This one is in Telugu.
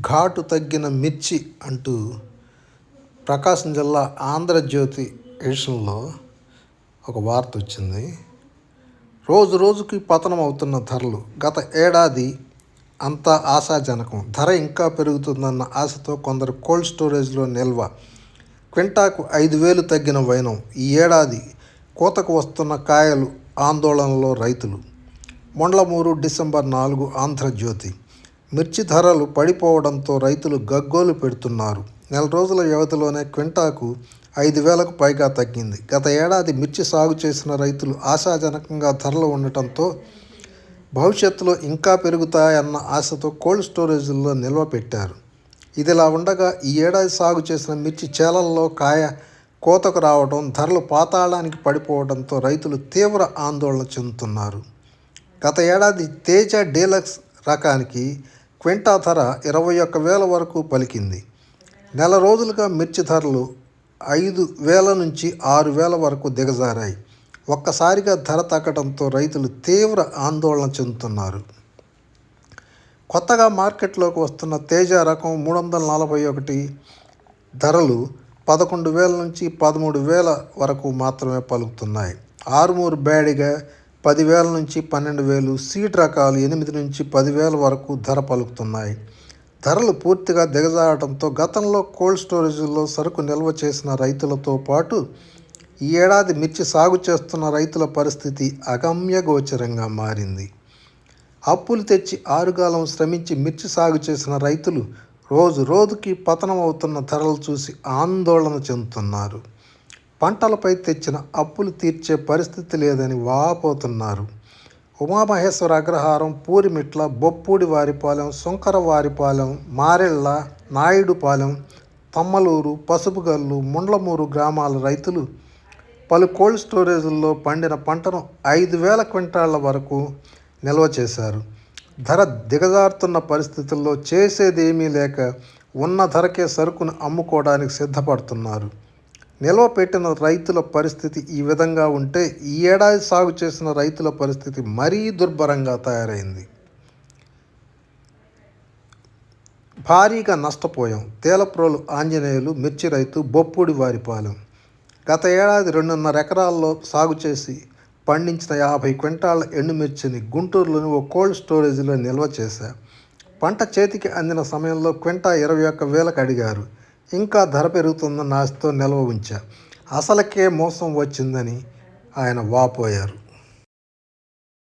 ఘాటు తగ్గిన మిర్చి అంటూ ప్రకాశం జిల్లా ఆంధ్రజ్యోతి ఎడిషన్లో ఒక వార్త వచ్చింది. రోజు రోజుకి పతనం అవుతున్న ధరలు గత ఏడాది అంతా ఆశాజనకం. ధర ఇంకా పెరుగుతుందన్న ఆశతో కొందరు కోల్డ్ స్టోరేజ్లో నిల్వ. క్వింటాకు ఐదు వేలు తగ్గిన వైనం. ఈ ఏడాది కోతకు వస్తున్న కాయలు ఆందోళనలో రైతులు. మొండ్లమూరు డిసెంబర్ నాలుగు ఆంధ్రజ్యోతి. మిర్చి ధరలు పడిపోవడంతో రైతులు గగ్గోలు పెడుతున్నారు. నెల రోజుల వ్యవధిలోనే క్వింటాకు ఐదు వేలకు పైగా తగ్గింది. గత ఏడాది మిర్చి సాగు చేసిన రైతులు ఆశాజనకంగా ధరలు ఉండటంతో భవిష్యత్తులో ఇంకా పెరుగుతాయన్న ఆశతో కోల్డ్ స్టోరేజ్లో నిల్వ పెట్టారు. ఇదిలా ఉండగా ఈ ఏడాది సాగు చేసిన మిర్చి చేలల్లో కాయ కోతకు రావడం ధరలు పాతాళానికి పడిపోవడంతో రైతులు తీవ్ర ఆందోళన చెందుతున్నారు. గత ఏడాది తేజ డీలక్స్ రకానికి క్వింటా ధర ఇరవై ఒక్క వేల వరకు పలికింది. నెల రోజులుగా మిర్చి ధరలు ఐదు వేల నుంచి ఆరు వేల వరకు దిగజారాయి. ఒక్కసారిగా ధర తగ్గడంతో రైతులు తీవ్ర ఆందోళన చెందుతున్నారు. కొత్తగా మార్కెట్లోకి వస్తున్న తేజ రకం మూడు వందల నలభై ఒకటి ధరలు పదకొండు వేల నుంచి పదమూడు వేల వరకు మాత్రమే పలుకుతున్నాయి. ఆరుమూరు బ్యాడిగా పదివేల నుంచి పన్నెండు వేలు సీట్ రకాలు ఎనిమిది నుంచి పదివేల వరకు ధర పలుకుతున్నాయి. ధరలు పూర్తిగా దిగజారడంతో గతంలో కోల్డ్ స్టోరేజ్లో సరుకు నిల్వ చేసిన రైతులతో పాటు ఈ ఏడాది మిర్చి సాగు చేస్తున్న రైతుల పరిస్థితి అగమ్యగోచరంగా మారింది. అప్పులు తెచ్చి ఆరుగాలం శ్రమించి మిర్చి సాగు చేసిన రైతులు రోజు రోజుకి పతనం అవుతున్న ధరలు చూసి ఆందోళన చెందుతున్నారు. పంటలపై తెచ్చిన అప్పులు తీర్చే పరిస్థితి లేదని వాపోతున్నారు. ఉమామహేశ్వర అగ్రహారం పూరిమిట్ల బొప్పూడి వారిపాలెం సుంకర వారిపాలెం మారెళ్ళ నాయుడుపాలెం తమ్మలూరు పసుపుగల్లు ముండ్లమూరు గ్రామాల రైతులు పలు కోల్డ్ స్టోరేజుల్లో పండిన పంటను ఐదు వేల క్వింటాళ్ళ వరకు నిల్వ చేశారు. ధర దిగజారుతున్న పరిస్థితుల్లో చేసేదేమీ లేక ఉన్న ధరకే సరుకును అమ్ముకోవడానికి సిద్ధపడుతున్నారు. నిల్వ పెట్టిన రైతుల పరిస్థితి ఈ విధంగా ఉంటే ఈ ఏడాది సాగు చేసిన రైతుల పరిస్థితి మరీ దుర్భరంగా తయారైంది. భారీగా నష్టపోయాం. తేలప్రోలు ఆంజనేయులు మిర్చి రైతు బొప్పూడి వారిపాలెం గత ఏడాది రెండున్నర ఎకరాల్లో సాగు చేసి పండించిన యాభై క్వింటాల ఎండుమిర్చిని గుంటూరులోని ఓ కోల్డ్ స్టోరేజ్లో నిల్వ చేశా. పంట చేతికి అందిన సమయంలో క్వింటా ఇరవై ఒక్క వేలకు అడిగారు. ఇంకా ధర పెరుగుతుందన్న ఆశతో నిల్వ ఉంచా. అసలకే మోసం వచ్చిందని ఆయన వాపోయారు.